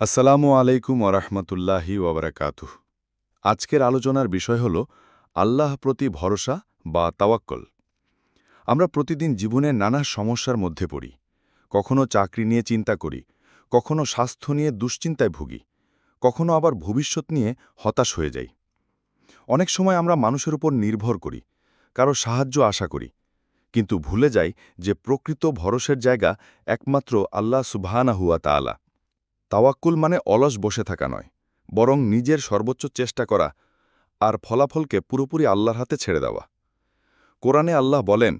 আসসালামু আলাইকুম ওরহমতুল্লাহি ওবরাকাতুহ আজকের আলোচনার বিষয় হল, আল্লাহ প্রতি ভরসা বা তাওয়াক্কল। আমরা প্রতিদিন জীবনের নানা সমস্যার মধ্যে পড়ি। কখনো চাকরি নিয়ে চিন্তা করি, কখনো স্বাস্থ্য নিয়ে দুশ্চিন্তায় ভুগি, কখনো আবার ভবিষ্যৎ নিয়ে হতাশ হয়ে যাই। অনেক সময় আমরা মানুষের উপর নির্ভর করি, কারও সাহায্য আশা করি, কিন্তু ভুলে যাই যে প্রকৃত ভরসের জায়গা একমাত্র আল্লাহ সুবহানা হুয়া তাআলা। তাওয়াক্কুল মানে অলস বসে থাকা নয়, বরং নিজের সর্বোচ্চ চেষ্টা করা আর ফলাফলকে পুরোপুরি আল্লাহর হাতে ছেড়ে দেওয়া। কোরআনে আল্লাহ বলেন,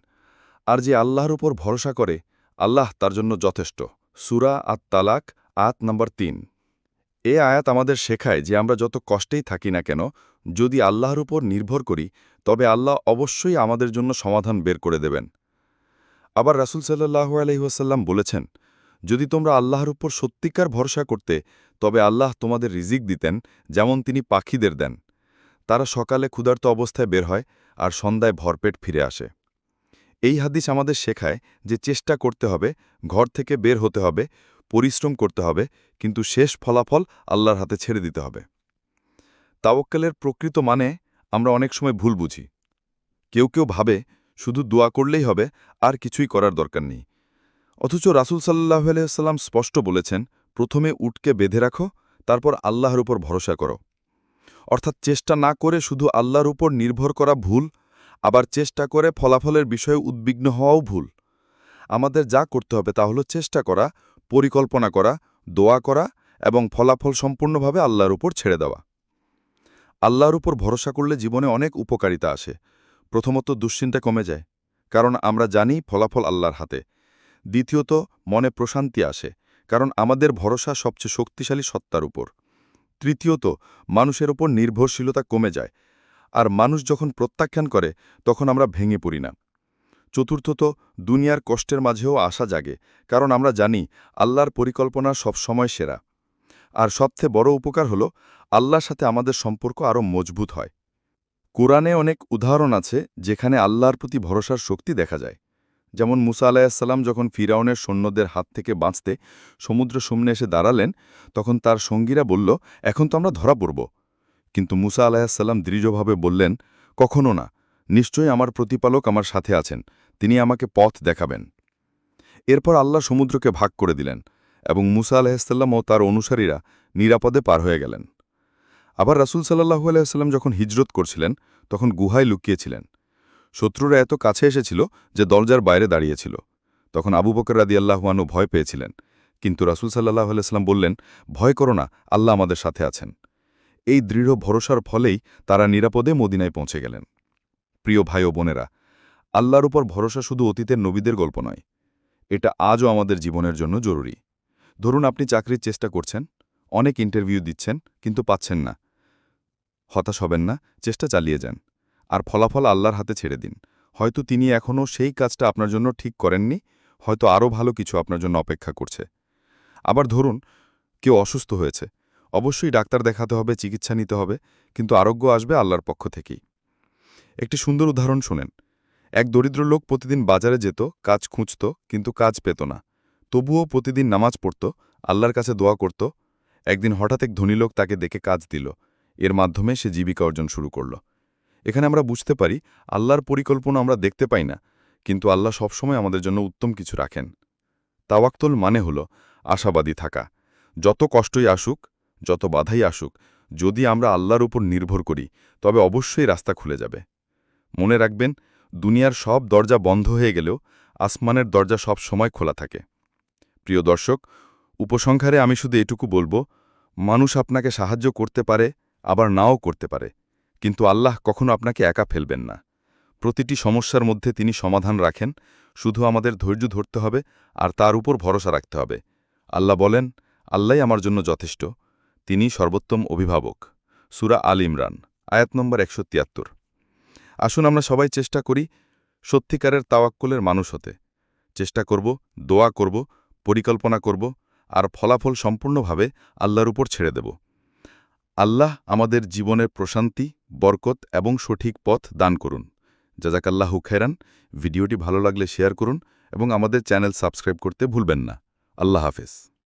আর যে আল্লাহর উপর ভরসা করে, আল্লাহ তার জন্য যথেষ্ট। সুরা আত তালাক আত নম্বর তিন। এ আয়াত আমাদের শেখায় যে আমরা যত কষ্টেই থাকি না কেন, যদি আল্লাহর উপর নির্ভর করি, তবে আল্লাহ অবশ্যই আমাদের জন্য সমাধান বের করে দেবেন। আবার রাসুল সাল্লাহু আলহিহাসাল্লাম বলেছেন যদি তোমরা আল্লাহর উপর সত্যিকার ভরসা করতে, তবে আল্লাহ তোমাদের রিজিক দিতেন, যেমন তিনি পাখিদের দেন। তারা সকালে ক্ষুধার্ত অবস্থায় বের হয় আর সন্ধ্যায় ভরপেট ফিরে আসে। এই হাদিস আমাদের শেখায় যে চেষ্টা করতে হবে, ঘর থেকে বের হতে হবে, পরিশ্রম করতে হবে, কিন্তু শেষ ফলাফল আল্লাহর হাতে ছেড়ে দিতে হবে। তাওক্কালের প্রকৃত মানে আমরা অনেক সময় ভুল বুঝি। কেউ কেউ ভাবে, শুধু দোয়া করলেই হবে, আর কিছুই করার দরকার নেই। অথচ রাসুল সাল্লাহ আলাইসাল্লাম স্পষ্ট বলেছেন, প্রথমে উটকে বেঁধে রাখো, তারপর আল্লাহর উপর ভরসা করো। অর্থাৎ চেষ্টা না করে শুধু আল্লাহর উপর নির্ভর করা ভুল, আবার চেষ্টা করে ফলাফলের বিষয়ে উদ্বিগ্ন হওয়াও ভুল। আমাদের যা করতে হবে তা হলো চেষ্টা করা, পরিকল্পনা করা, দোয়া করা এবং ফলাফল সম্পূর্ণভাবে আল্লাহর উপর ছেড়ে দেওয়া। আল্লাহর উপর ভরসা করলে জীবনে অনেক উপকারিতা আসে। প্রথমত দুশ্চিন্তা কমে যায়, কারণ আমরা জানি ফলাফল আল্লাহর হাতে। দ্বিতীয়ত, মনে প্রশান্তি আসে, কারণ আমাদের ভরসা সবচেয়ে শক্তিশালী সত্তার উপর। তৃতীয়ত, মানুষের ওপর নির্ভরশীলতা কমে যায়, আর মানুষ যখন প্রত্যাখ্যান করে, তখন আমরা ভেঙে পড়ি না। চতুর্থত, দুনিয়ার কষ্টের মাঝেও আশা জাগে, কারণ আমরা জানি, আল্লাহর পরিকল্পনা সবসময় সেরা। আর সবচেয়ে বড় উপকার হল, আল্লাহর সাথে আমাদের সম্পর্ক আরও মজবুত হয়। কোরআনে অনেক উদাহরণ আছে, যেখানে আল্লাহর প্রতি ভরসার শক্তি দেখা যায়। যেমন মুসা আলাহিসাল্লাম যখন ফিরাউনের সৈন্যদের হাত থেকে বাঁচতে সমুদ্র সামনে এসে দাঁড়ালেন, তখন তার সঙ্গীরা বলল, এখন তো আমরা ধরা পড়ব। কিন্তু মুসা আলাহিসাল্লাম দৃঢ়ভাবে বললেন, কখনো না। নিশ্চয়ই আমার প্রতিপালক আমার সাথে আছেন। তিনি আমাকে পথ দেখাবেন। এরপর আল্লাহ সমুদ্রকে ভাগ করে দিলেন এবং মুসা আলাহিসাল্লাম ও তার অনুসারীরা নিরাপদে পার হয়ে গেলেন। আবার রাসুল সাল্লাহু আলাইসাল্লাম যখন হিজরত করছিলেন, তখন গুহায় লুকিয়েছিলেন। শত্রুরা এত কাছে এসেছিল যে দরজার বাইরে দাঁড়িয়েছিল। তখন আবু বকর রাদি আল্লাহুয়ানু ভয় পেয়েছিলেন। কিন্তু রাসুল সাল্লাহ আলাইস্লাম বললেন, ভয় করো না, আল্লাহ আমাদের সাথে আছেন। এই দৃঢ় ভরসার ফলেই তারা নিরাপদে মদিনায় পৌঁছে গেলেন। প্রিয় ভাই ও বোনেরা, আল্লাহর উপর ভরসা শুধু অতীতের নবীদের গল্প নয়, এটা আজও আমাদের জীবনের জন্য জরুরি। ধরুন আপনি চাকরির চেষ্টা করছেন, অনেক ইন্টারভিউ দিচ্ছেন, কিন্তু পাচ্ছেন না। হতাশ হবেন না, চেষ্টা চালিয়ে যান। আর ফলাফল আল্লাহর হাতে ছেড়ে দিন। হয়তো তিনি এখনও সেই কাজটা আপনার জন্য ঠিক করেননি, হয়তো আরও ভালো কিছু আপনার জন্য অপেক্ষা করছে। আবার ধরুন, কেউ অসুস্থ হয়েছে। অবশ্যই ডাক্তার দেখাতে হবে, চিকিৎসা নিতে হবে, কিন্তু আরোগ্য আসবে আল্লাহর পক্ষ থেকেই। একটি সুন্দর উদাহরণ শুনেন। এক দরিদ্র লোক প্রতিদিন বাজারে যেত, কাজ খুঁজত, কিন্তু কাজ পেত না। তবুও প্রতিদিন নামাজ পড়ত, আল্লাহর কাছে দোয়া করত। একদিন হঠাৎ এক ধনী লোক তাকে দেখে কাজ দিল। এর মাধ্যমে সে জীবিকা অর্জন শুরু করল। এখানে আমরা বুঝতে পারি, আল্লাহর পরিকল্পনা আমরা দেখতে পাই না, কিন্তু আল্লাহ সবসময় আমাদের জন্য উত্তম কিছু রাখেন। তাওয়াক্তল মানে হল আশাবাদী থাকা। যত কষ্টই আসুক, যত বাধাই আসুক, যদি আমরা আল্লাহর উপর নির্ভর করি, তবে অবশ্যই রাস্তা খুলে যাবে। মনে রাখবেন, দুনিয়ার সব দরজা বন্ধ হয়ে গেলেও আসমানের দরজা সব সময় খোলা থাকে। প্রিয় দর্শক, উপসংহারে আমি শুধু এটুকু বলব, মানুষ আপনাকে সাহায্য করতে পারে, আবার নাও করতে পারে। কিন্তু আল্লাহ কখনো আপনাকে একা ফেলবেন না। প্রতিটি সমস্যার মধ্যে তিনি সমাধান রাখেন, শুধু আমাদের ধৈর্য ধরতে হবে আর তার উপর ভরসা রাখতে হবে। আল্লাহ বলেন আল্লাহ আমার জন্য যথেষ্ট। তিনি সর্বোত্তম অভিভাবক। সুরা আল ইমরান, আয়াত নম্বর একশো তিয়াত্তর। আসুন আমরা সবাই চেষ্টা করি সত্যিকারের তাওয়াক্কুলের মানুষ হতে। চেষ্টা করব, দোয়া করব, পরিকল্পনা করব আর ফলাফল সম্পূর্ণভাবে আল্লাহর উপর ছেড়ে দেব। আল্লাহ আমাদের জীবনের প্রশান্তি বরকত এবং সঠিক পথ দান করুন। জাজাকাল্লাহু খেরান ভিডিওটি ভালো লাগলে শেয়ার করুন এবং আমাদের চ্যানেল সাবস্ক্রাইব করতে ভুলবেন না। আল্লাহ হাফেজ।